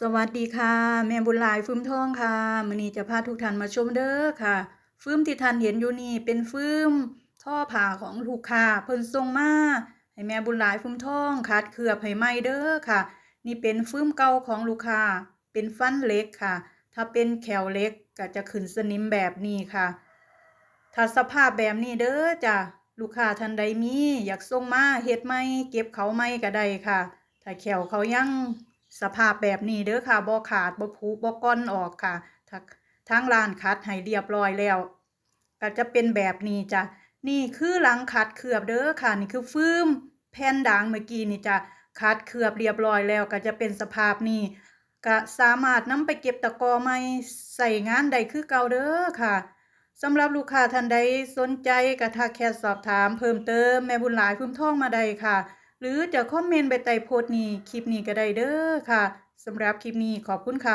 สวัสดีค่ะ แม่บุญหลายฟื้มทองค่ะมื้อนี้จะพาทุกท่านมาชมเด้อค่ะ ฟื้มที่ท่านเห็นอยู่นี่เป็นฟื้มท่อผ้าของลูกค้าเพิ่นส่งมาให้แม่บุญหลายฟื้มทองคัดเคลือบให้ใหมเด้อค่ะ นี่เป็นฟื้มเก่าของลูกค้าเป็นฟันเล็กค่ะ ถ้าเป็นแขวเล็กก็จะขึ้นสนิมแบบนี้ค่ะ ถ้าสภาพแบบนี้เด้อจ้ะลูกค้าท่านใดมีอยากส่งมาเฮ็ดใหมเก็บเขาใหมก็ได้ค่ะ ถ้าแขวเขายัง สภาพแบบนี้เด้อค่ะบ่ขาดบ่ผุบ่ก้อนออกค่ะถ้งร้านคัดให้เรียบร้อยแล้ว ก็จะเป็นแบบนี้จ้ะนี่คือหลังคัดเคลือบเด้อค่ะ นี่คือฟิล์มแผ่นด่างเมื่อกี้นี่จ้ะคัดเคลือบเรียบร้อยแล้วก็จะเป็นสภาพนี้ก็สามารถนำไปเก็บตะกอใหม่ใส่งานได้คือเก่าเด้อค่ะสำหรับลูกค้าท่านใดสนใจก็ทักแค่สอบถามเพิ่มเติมแม่บุญหลายพื้มท่องมาได้ค่ะ หรือจะคอมเมนต์ไปใต้โพสต์นี้ คลิปนี้ก็ได้เด้อค่ะสำหรับคลิปนี้ขอบคุณค่ะ